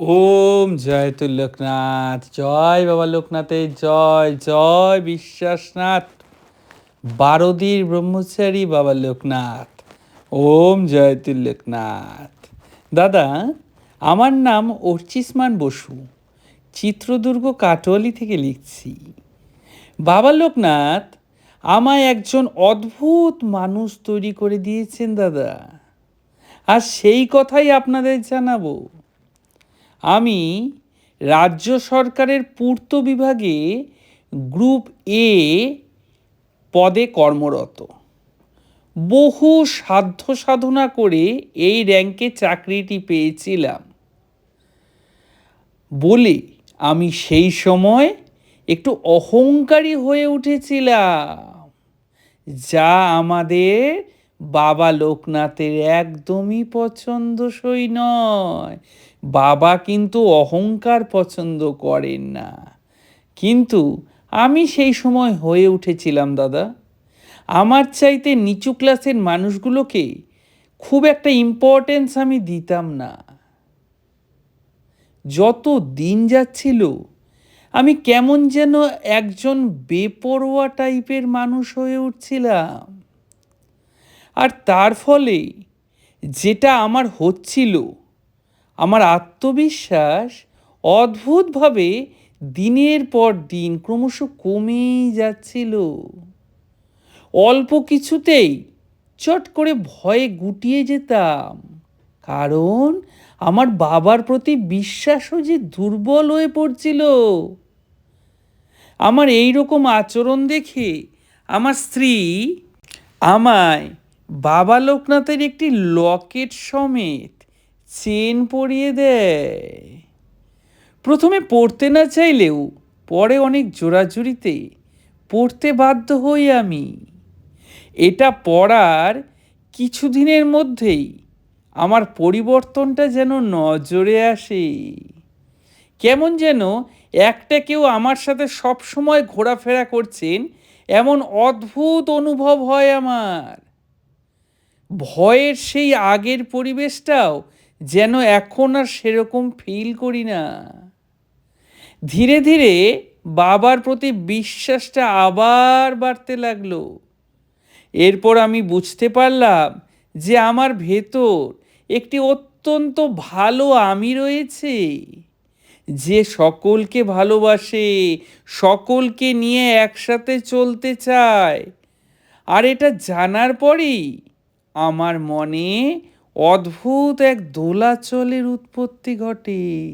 ওম জয় তো লোকনাথ জয় বাবা লোকনাথের জয় জয় বিশ্বাসনাথ, বারোদির ব্রহ্মচারী বাবা লোকনাথ, ওম জয় তু লোকনাথ দাদা, আমার নাম অর্চিসমান বসু, চিত্রদুর্গ কাটোয়ালি থেকে লিখছি। বাবা লোকনাথ, আমায় একজন অদ্ভুত মানুষ তৈরি করে দিয়েছেন, দাদা। আর সেই কথাই আপনাদের জানাব। আমি রাজ্য সরকারের পূর্ত বিভাগে গ্রুপ এ পদে কর্মরত। বহু সাধ্য সাধনা করে এই র্যাঙ্কে চাকরিটি পেয়েছিলাম। বলে আমি সেই সময় একটু অহংকারী হয়ে উঠেছিলাম, যা আমাদের বাবা লোকনাথের একদমই পছন্দসই নয়। বাবা কিন্তু অহংকার পছন্দ করেন না। কিন্তু আমি সেই সময় হয়ে উঠেছিলাম, দাদা। আমার চাইতে নিচু ক্লাসের মানুষগুলোকে খুব একটা ইম্পর্টেন্স আমি দিতাম না। যত দিন যাচ্ছিল, আমি কেমন যেন একজন বেপরোয়া টাইপের মানুষ হয়ে উঠছিলাম। আর তার ফলে যেটা আমার হচ্ছিল, আমার আত্মবিশ্বাস অদ্ভুতভাবে দিনের পর দিন ক্রমশ কমেই যাচ্ছিল। অল্প কিছুতেই চট করে ভয়ে গুটিয়ে যেতাম, কারণ আমার বাবার প্রতি বিশ্বাসও যে দুর্বল হয়ে পড়ছিল। আমার এই রকম আচরণ দেখে আমার স্ত্রী আমায় বাবা লোকনাথের একটি লকেট সমেত চেন পরিয়ে দেয়। প্রথমে পড়তে না চাইলেও পরে অনেক জোরাজুরিতে পড়তে বাধ্য হই আমি। এটা পড়ার কিছুদিনের মধ্যেই আমার পরিবর্তনটা যেন নজরে আসে। কেমন যেন একটা কেউ আমার সাথে সব সময় ঘোরাফেরা করছেন, এমন অদ্ভুত অনুভব হয় আমার। ভয়ের সেই আগের পরিবেশটাও যেন এখন আর সেরকম ফিল করি না। ধীরে ধীরে বাবার প্রতি বিশ্বাসটা আবার বাড়তে লাগল। এরপর আমি বুঝতে পারলাম যে আমার ভেতর একটি অত্যন্ত ভালো আমি রয়েছে, যে সকলকে ভালোবাসে, সকলকে নিয়ে একসাথে চলতে চায়। আর এটা জানার পরেই আমার মনে অদ্ভুত এক দোলাচলের উৎপত্তি ঘটে।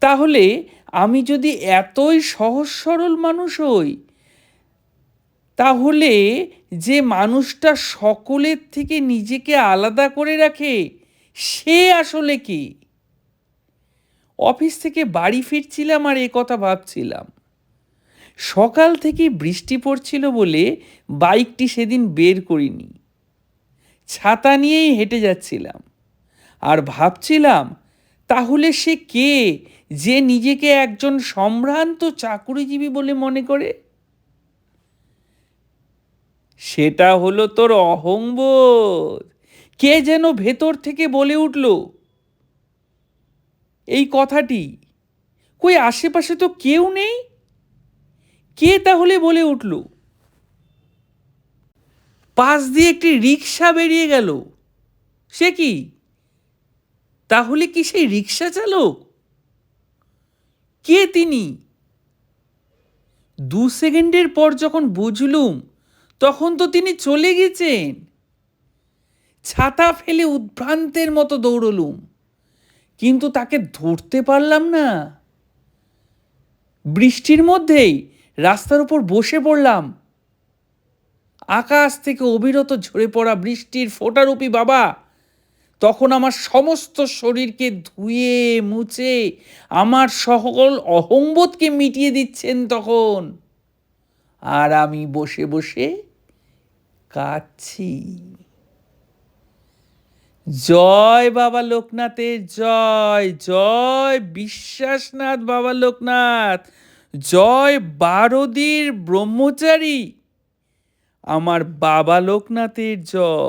তাহলে আমি যদি এতই সহজ সরল মানুষ হই, তাহলে যে মানুষটা সকলের থেকে নিজেকে আলাদা করে রাখে, সে আসলে কি? অফিস থেকে বাড়ি ফিরছিলাম আর এ কথা ভাবছিলাম। সকাল থেকে বৃষ্টি পড়ছিল বলে বাইকটি সেদিন বের করিনি। ছাতা নিয়েই হেঁটে যাচ্ছিলাম। আর ভাবছিলাম, তাহলে সে কে যে নিজেকে একজন সম্ভ্রান্ত চাকুরিজীবী বলে মনে করে? সেটা হলো তোর অহংবোধ। কে যেন ভেতর থেকে বলে উঠল, এই কথাটি, কই আশেপাশে তো কেউ নেই? কে তাহলে বলে উঠল পাশ দিয়ে একটি রিক্সা বেরিয়ে গেল। সে কি? তাহলে কি সেই রিক্সা চালক? কে তিনি? দু সেকেন্ডের পর যখন বুঝলুম, তখন তো তিনি চলে গেছেন। ছাতা ফেলে উদ্ভ্রান্তের মতো দৌড়লুম, কিন্তু তাকে ধরতে পারলাম না। বৃষ্টির মধ্যেই রাস্তার উপর বসে পড়লাম আকাশ থেকে অবিরত ঝরে পড়া বৃষ্টির ফোটারূপী বাবা। তখন আমার সমস্ত শরীরকে ধুয়ে, মুছে, আমার সকল অহংবোধকে মিটিয়ে দিচ্ছেন তখন। আর আমি বসে বসে কাচ্ছি জয় বাবা লোকনাথের, জয় জয় বিশ্বাসনাথ বাবা লোকনাথ, জয় বারদির ব্রহ্মচারী। আমার বাবা লোকনাথের জয়